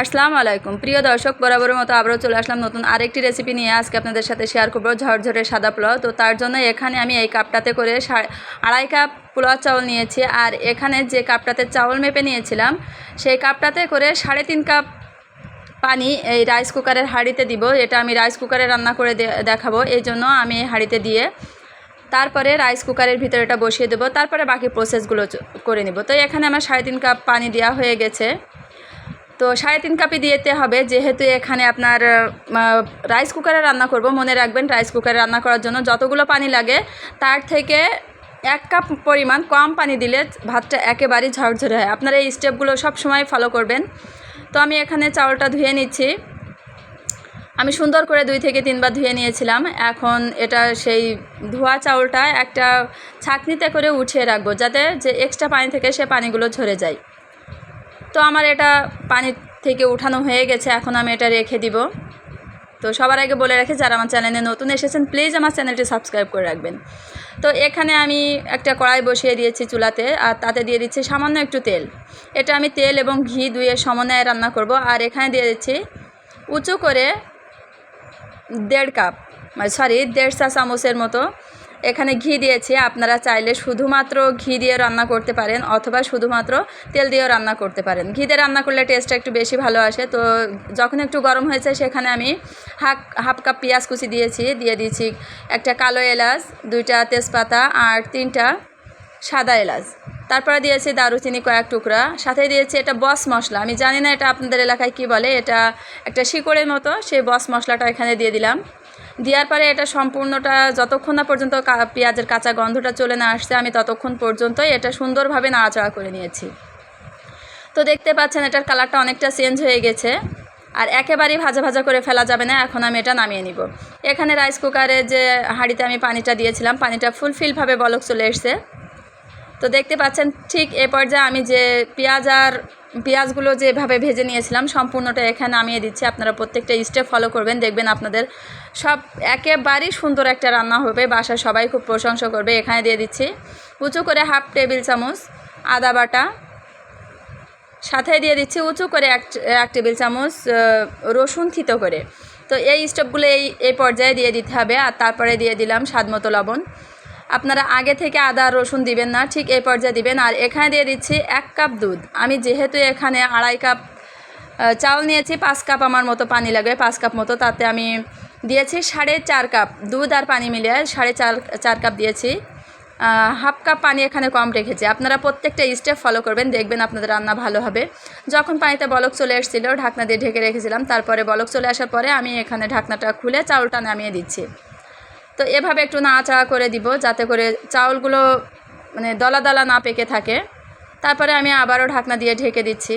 আসসালামু আলাইকুম। প্রিয় দর্শক, বরাবরের মতো আবারও চলে আসলাম নতুন আরেকটি রেসিপি নিয়ে। আজকে আপনাদের সাথে শেয়ার করব ঝরঝরে সাদা পোলাও। তো তার জন্য এখানে আমি এই কাপটাতে করে আড়াই কাপ পোলাও চাউল নিয়েছি। আর এখানে যে কাপটাতে চাউল মেপে নিয়েছিলাম, সেই কাপটাতে করে সাড়ে তিন কাপ পানি এই রাইস কুকারের হাঁড়িতে দিব। এটা আমি রাইস কুকারে রান্না করে দেখাবো। এই জন্য আমি হাঁড়িতে দিয়ে তারপরে রাইস কুকারের ভিতরে এটা বসিয়ে দেবো। তারপরে বাকি প্রসেসগুলো করে নেব। তো এখানে আমার সাড়ে তিন কাপ পানি দেওয়া হয়ে গেছে। তো সাড়ে তিন কাপই দিতে হবে। যেহেতু এখানে আপনার রাইস কুকারে রান্না করব, মনে রাখবেন রাইস কুকারে রান্না করার জন্য যতগুলো পানি লাগে, তার থেকে এক কাপ পরিমাণ কম পানি দিলে ভাতটা একেবারেই ঝরঝরে হয়। আপনারা এই স্টেপগুলো সব সময় ফলো করবেন। তো আমি এখানে চাউলটা ধুয়ে নিচ্ছি। আমি সুন্দর করে দুই থেকে তিনবার ধুয়ে নিয়েছিলাম। এখন এটা সেই ধোয়া চাউলটা একটা ছাঁকনিতে করে উঠিয়ে রাখব, যাতে যে এক্সট্রা পানি থেকে সে পানিগুলো ঝরে যায়। তো আমার এটা পানি থেকে উঠানো হয়ে গেছে, এখন আমি এটা রেখে দিব। তো সবার আগে বলে রাখি, যারা আমার চ্যানেলে নতুন এসেছেন প্লিজ আমার চ্যানেলটি সাবস্ক্রাইব করে রাখবেন। তো এখানে আমি একটা কড়াই বসিয়ে দিয়েছি চুলাতে, আর তাতে দিয়ে দিচ্ছি সামান্য একটু তেল। এটা আমি তেল এবং ঘি দুইয়ের সমন্বয়ে রান্না করব, আর এখানে দিয়ে দিচ্ছি উঁচু করে দেড় কাপ মানে সরি দেড় চা চামচের মতো এখানে ঘি দিয়েছি। আপনারা চাইলে শুধুমাত্র ঘি দিয়ে রান্না করতে পারেন অথবা শুধুমাত্র তেল দিয়েও রান্না করতে পারেন। ঘি দিয়ে রান্না করলে টেস্টটা একটু বেশি ভালো আসে। তো যখন একটু গরম হয়েছে, সেখানে আমি হাফ হাফ কাপ পেঁয়াজ কুচি দিয়েছি। দিয়ে দিয়েছি একটা কালো এলাচ, দুইটা তেজপাতা আর তিনটা সাদা এলাচ। তারপরে দিয়েছি দারুচিনি কয়েক টুকরা। সাথে দিয়েছি এটা বস মশলা। আমি জানি না এটা আপনাদের এলাকায় কি বলে। এটা একটা শিকড়ের মতো। সেই বস মশলাটা এখানে দিয়ে দিলাম। দেওয়ার পরে এটা সম্পূর্ণটা যতক্ষণ না পর্যন্ত পেঁয়াজের কাঁচা গন্ধটা চলে না আসছে, আমি ততক্ষণ পর্যন্ত এটা সুন্দরভাবে নাড়াচাড়া করে নিয়েছি। তো দেখতে পাচ্ছেন, এটার কালারটা অনেকটা চেঞ্জ হয়ে গেছে। আর একেবারেই ভাজা ভাজা করে ফেলা যাবে না, এখন আমি এটা নামিয়ে নিব। এখানে রাইস কুকারে যে হাঁড়িতে আমি পানিটা দিয়েছিলাম, পানিটা ফুলফিলভাবে বলক চলে এসছে। তো দেখতে পাচ্ছেন ঠিক এ পর্যায়ে আমি যে পেঁয়াজ আর পেঁয়াজগুলো যেভাবে ভেজে নিয়েছিলাম, সম্পূর্ণটা এখানে নামিয়ে দিচ্ছি। আপনারা প্রত্যেকটা স্টেপ ফলো করবেন, দেখবেন আপনাদের সব একেবারেই সুন্দর একটা রান্না হবে। বাসার সবাই খুব প্রশংসা করবে। এখানে দিয়ে দিচ্ছি উঁচু করে হাফ টেবিল চামচ আদা বাটা। সাথে দিয়ে দিচ্ছি উঁচু করে এক এক টেবিল চামচ রসুন থিতো করে। তো এই স্টেপগুলো এই এই পর্যায়ে দিয়ে দিতে হবে। আর তারপরে দিয়ে দিলাম স্বাদ মতো লবণ। আপনারা আগে থেকে আদা, রসুন দিবেন না, ঠিক এই পর্যায়ে দিবেন। আর এখানে দিয়ে দিচ্ছি এক কাপ দুধ। আমি যেহেতু এখানে আড়াই কাপ চাউল নিয়েছি, পাঁচ কাপ আমার মতো পানি লাগবে, পাঁচ কাপ মতো। তাতে আমি দিয়েছি সাড়ে চার কাপ দুধ আর পানি মিলিয়ে সাড়ে চার চার কাপ দিয়েছি। হাফ কাপ পানি এখানে কম রেখেছি। আপনারা প্রত্যেকটা স্টেপ ফলো করবেন, দেখবেন আপনাদের রান্না ভালো হবে। যখন পানিতে বলক চলে এসেছিল, ঢাকনা দিয়ে ঢেকে রেখেছিলাম, তারপরে বলক চলে আসার পরে আমি এখানে ঢাকনাটা খুলে চাউলটা নামিয়ে দিচ্ছি। তো এভাবে একটু নাড়াচাড়া করে দিব যাতে করে চাউলগুলো মানে দলা দলা না পেকে থাকে। তারপরে আমি আবারও ঢাকনা দিয়ে ঢেকে দিচ্ছি।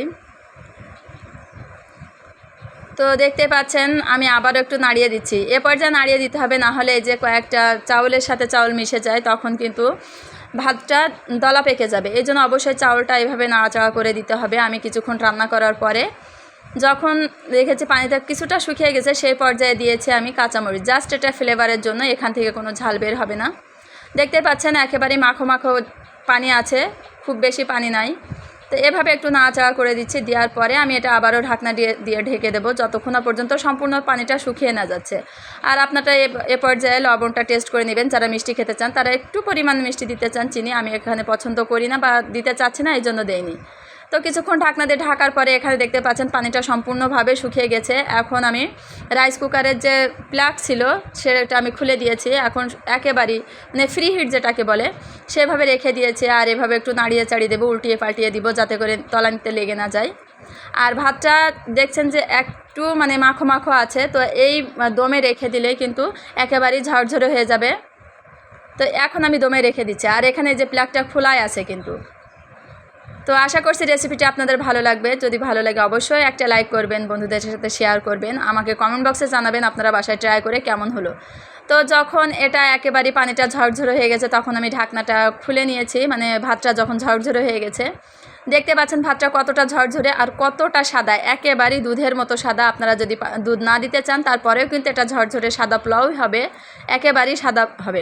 তো দেখতে পাচ্ছেন, আমি আবারও একটু নাড়িয়ে দিচ্ছি। এ পর্যায়ে নাড়িয়ে দিতে হবে, না হলে এই যে কয়েকটা চাউলের সাথে চাউল মিশে যায়, তখন কিন্তু ভাতটা দলা পেকে যাবে। এই জন্য অবশ্যই চাউলটা এভাবে নাড়াচাড়া করে দিতে হবে। আমি কিছুক্ষণ রান্না করার পরে যখন দেখেছি পানিটা কিছুটা শুকিয়ে গেছে, সেই পর্যায়ে দিয়েছি আমি কাঁচামরিচ। জাস্ট এটা ফ্লেভারের জন্য এখান থেকে কোনো ঝাল বের হবে না। দেখতে পাচ্ছেন একেবারেই মাখো মাখো পানি আছে, খুব বেশি পানি নাই। তো এভাবে একটু নাড়াচাড়া করে দিচ্ছি, দেওয়ার পরে আমি এটা আবারও ঢাকনা দিয়ে দিয়ে ঢেকে দেবো, যতক্ষণ পর্যন্ত সম্পূর্ণ পানিটা শুকিয়ে না যাচ্ছে। আর আপনারা এ- পর্যায়ে লবণটা টেস্ট করে নেবেন, যারা মিষ্টি খেতে চান, তারা একটু পরিমাণ মিষ্টি দিতে চান, চিনি আমি এখানে পছন্দ করি না বা দিতে চাচ্ছি না, এই জন্য দেইনি। তো কিছুক্ষণ ঢাকনা দিয়ে ঢাকার পরে এখানে দেখতে পাচ্ছেন পানিটা সম্পূর্ণভাবে শুকিয়ে গেছে। এখন আমি রাইস কুকারের যে প্লাগ ছিল, সেটা আমি খুলে দিয়েছি। এখন একেবারেই মানে ফ্রি হিট যেটাকে বলে, সেভাবে রেখে দিয়েছি আর এভাবে একটু নাড়িয়ে চাড়িয়ে দেবো, উল্টিয়ে পাল্টিয়ে দিব যাতে করে তলানিতে লেগে না যায়। আর ভাতটা দেখছেন যে একটু মানে মাখো মাখো আছে, তো এই দমে রেখে দিলে কিন্তু একেবারেই ঝরঝরে হয়ে যাবে। তো এখন আমি দমে রেখে দিচ্ছি। আর এখানে যে প্লাগটা খোলাই আছে কিন্তু। তো আশা করছি রেসিপিটা আপনাদের ভালো লাগবে। যদি ভালো লাগে অবশ্যই একটা লাইক করবেন, বন্ধুদের সাথে শেয়ার করবেন। আমাকে কমেন্ট বক্সে জানাবেন আপনারা বাসায় ট্রাই করে কেমন হলো। তো যখন এটা একেবারে পানিটা ঝরঝরে হয়ে গেছে, তখন আমি ঢাকনাটা খুলে নিয়েছি। মানে ভাতটা যখন ঝরঝরে হয়ে গেছে, দেখতে পাচ্ছেন ভাতটা কতটা ঝরঝরে আর কতটা সাদা। একেবারেই দুধের মতো সাদা। আপনারা যদি দুধ না দিতে চান, তারপরেও কিন্তু এটা ঝরঝরে সাদা পোলাওই হবে। একেবারেই সাদা হবে।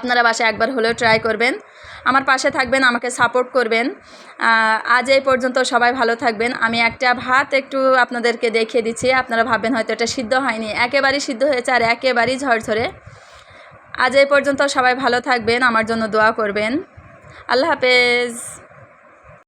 আপনারা বাসায় একবার হলেও ট্রাই করবেন। আমার পাশে থাকবেন, আমাকে সাপোর্ট করবেন। আজ এই পর্যন্ত সবাই ভালো থাকবেন। আমি একটা ভাত একটু আপনাদেরকে দেখিয়ে দিচ্ছি। আপনারা ভাববেন হয়তো এটা সিদ্ধ হয়নি। একেবারেই সিদ্ধ হয়েছে আর একেবারেই ঝরঝরে। আজ এই পর্যন্ত সবাই ভালো থাকবেন, আমার জন্য দোয়া করবেন। আল্লাহ হাফেজ।